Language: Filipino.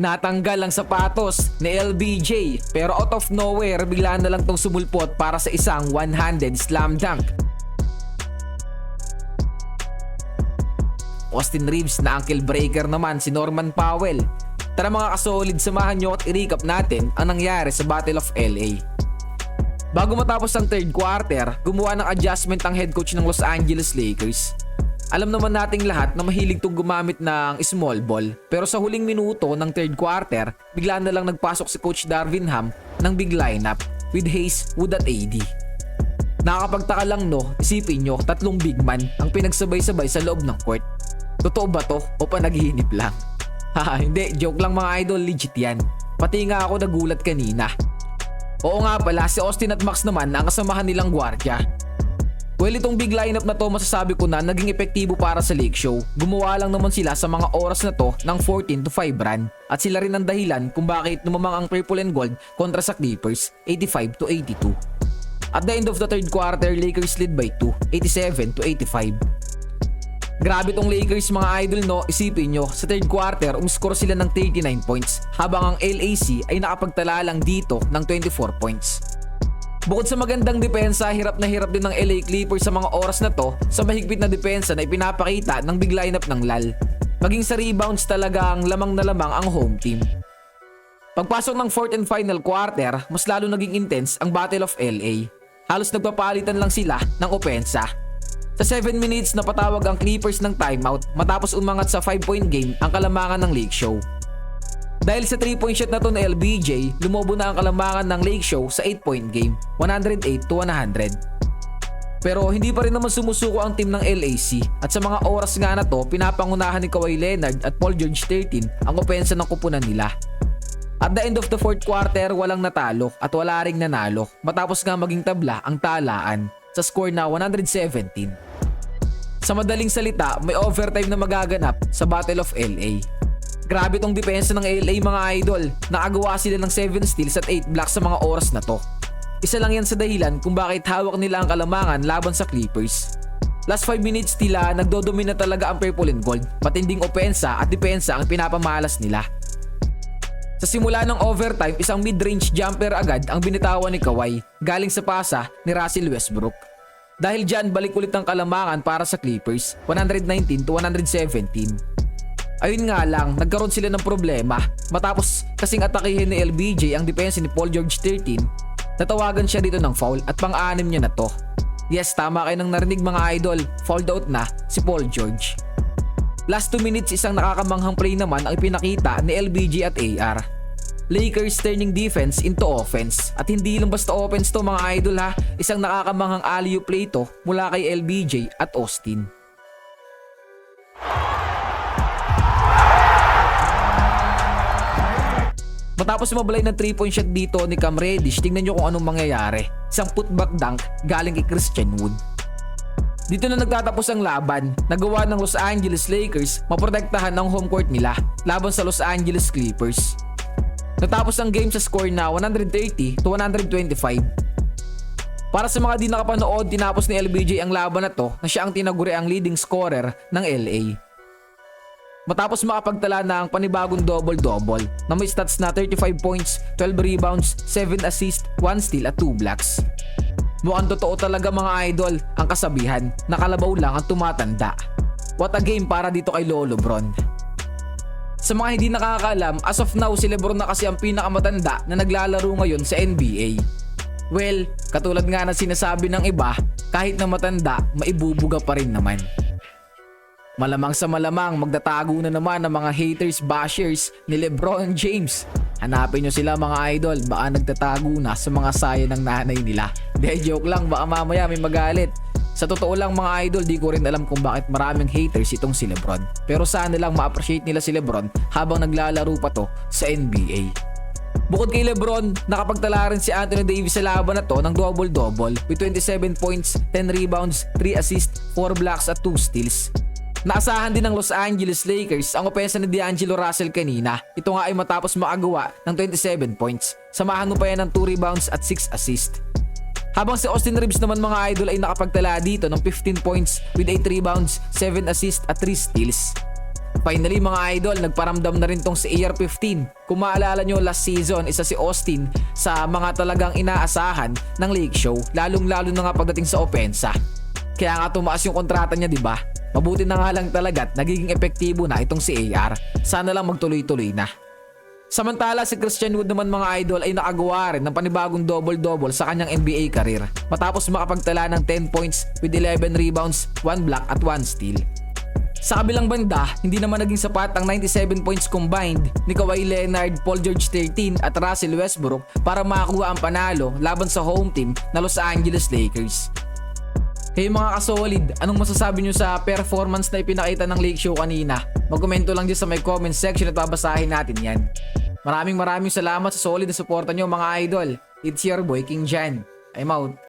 Natanggal ang sapatos ni LBJ pero out of nowhere bigla na lang tong sumulpot para sa isang one-handed slam dunk. Austin Reeves na ankle breaker naman si Norman Powell. Tara mga kasolid, samahan nyo at i-recap natin ang nangyari sa Battle of LA. Bago matapos ang third quarter, gumawa ng adjustment ang head coach ng Los Angeles Lakers. Alam naman nating lahat na mahilig tong gumamit ng small ball. Pero sa huling minuto ng third quarter, bigla na lang nagpasok si Coach Darvin Ham ng big lineup with Hayes, Wood at AD. Nakakapagtaka lang no, isipin nyo, tatlong big man ang pinagsabay-sabay sa loob ng court. Totoo ba to o panaginip lang? Haha, hindi, joke lang mga idol, legit yan. Pati nga ako nagulat kanina. Oo nga pala, si Austin at Max naman ang kasamahan nilang gwardya. Well, itong big lineup na to masasabi ko na naging epektibo para sa Lake Show. Gumawa lang naman sila sa mga oras na to ng 14 to 5 run. At sila rin ang dahilan kung bakit lumamang ang purple and gold kontra sa Clippers 85 to 82. At the end of the third quarter, Lakers lead by 2, 87 to 85. Grabe tong Lakers mga idol no, isipin nyo, sa third quarter umscore sila ng 39 points habang ang LAC ay nakapagtala lang dito ng 24 points. Bukod sa magandang depensa, hirap na hirap din ng LA Clippers sa mga oras na to sa mahigpit na depensa na ipinapakita ng big lineup ng LAL. Maging sa rebounds talagang lamang na lamang ang home team. Pagpasok ng fourth and final quarter, mas lalo naging intense ang Battle of LA. Halos nagpapalitan lang sila ng opensa. Sa 7 minutes napatawag ang Clippers ng timeout matapos umangat sa 5 point game ang kalamangan ng Lake Show. Dahil sa 3 point shot na to ng LBJ, lumobo na ang kalamangan ng Lake Show sa 8 point game, 108 to 100. Pero hindi pa rin naman sumusuko ang team ng LAC at sa mga oras nga na to, pinapangunahan ni Kawhi Leonard at Paul George 13 ang opensa ng kupunan nila. At the end of the fourth quarter, walang natalo at wala ring nanalo matapos nga maging tabla ang talaan sa score na 117. Sa madaling salita, may overtime na magaganap sa Battle of LA. Grabe tong depensa ng LA mga idol. Nakagawa sila ng 7 steals at 8 blocks sa mga oras na to. Isa lang yan sa dahilan kung bakit hawak nila ang kalamangan laban sa Clippers. Last 5 minutes nila, nagdodomina talaga ang purple and gold. Patinding opensa at depensa ang pinapamalas nila. Sa simula ng overtime, isang mid-range jumper agad ang binitawan ni Kawhi galing sa pasa ni Russell Westbrook. Dahil dyan, balik ulit ang kalamangan para sa Clippers, 119 to 117. Ayun nga lang, nagkaroon sila ng problema matapos kasing atakihin ni LBJ ang depensa ni Paul George 13, natawagan siya dito ng foul at pang-anim niya na to. Yes, tama kayo nang narinig mga idol, fouled out na si Paul George. Last 2 minutes isang nakakamanghang play naman ang pinakita ni LBJ at AR. Lakers turning defense into offense. At hindi lang basta offense to mga idol ha, isang nakakamanghang alley play to mula kay LBJ at Austin. Matapos mabalay ng 3 point shot dito ni Cam Reddish, tingnan nyo kung anong mangyayari. Isang putback dunk galing kay Christian Wood. Dito na nagtatapos ang laban. Nagawa ng Los Angeles Lakers maprotektahan ng home court nila laban sa Los Angeles Clippers. Natapos ang game sa score na 130 to 125. Para sa mga di nakapanood, tinapos ni LBJ ang laban na to na siya ang tinaguri ang leading scorer ng LA. Matapos makapagtala ng panibagong double-double na may stats na 35 points, 12 rebounds, 7 assists, 1 steal at 2 blocks. Mukhang totoo talaga mga idol ang kasabihan na kalabaw lang ang tumatanda. What a game para dito kay Lolo Bron. Sa mga hindi nakakaalam, as of now si Lebron na kasi ang pinakamatanda na naglalaro ngayon sa NBA. Well, katulad nga na sinasabi ng iba, kahit na matanda, maibubuga pa rin naman. Malamang sa malamang magdatago na naman ang mga haters bashers ni Lebron James. Hanapin nyo sila mga idol, baka nagtatago na sa mga saya ng nanay nila. De joke lang, baka mamaya may magalit. Sa totoo lang mga idol, di ko rin alam kung bakit maraming haters itong si Lebron. Pero sana lang ma-appreciate nila si Lebron habang naglalaro pa to sa NBA. Bukod kay Lebron, nakapagtala rin si Anthony Davis sa laban na to ng double-double with 27 points, 10 rebounds, 3 assists, 4 blocks at 2 steals. Naasahan din ng Los Angeles Lakers ang opensa ni D'Angelo Russell kanina. Ito nga ay matapos makagawa ng 27 points. Samahan mo pa yan ng 2 rebounds at 6 assists. Habang si Austin Reeves naman mga idol ay nakapagtala dito ng 15 points with 8 rebounds, 7 assists at 3 steals. Finally mga idol, nagparamdam na rin tong si AR-15. Kung maalala nyo last season, isa si Austin sa mga talagang inaasahan ng Lake Show, lalong-lalo na nga pagdating sa opensa. Kaya nga tumaas yung kontrata niya, di ba? Mabuti na nga lang talaga at nagiging epektibo na itong si AR. Sana lang magtuloy-tuloy na. Samantala si Christian Wood naman mga idol ay nakagawa rin ng panibagong double-double sa kanyang NBA career matapos makapagtala ng 10 points with 11 rebounds, 1 block at 1 steal. Sa kabilang banda, hindi naman naging sapat ang 97 points combined ni Kawhi Leonard, Paul George 13 at Russell Westbrook para makakuha ang panalo laban sa home team na Los Angeles Lakers. Kayo mga kasolid, anong masasabi nyo sa performance na ipinakita ng Lake Show kanina? Magkomento lang dyan sa may comment section at babasahin natin yan. Maraming maraming salamat sa solid na suporta nyo mga idol. It's your boy King Jan. I'm out.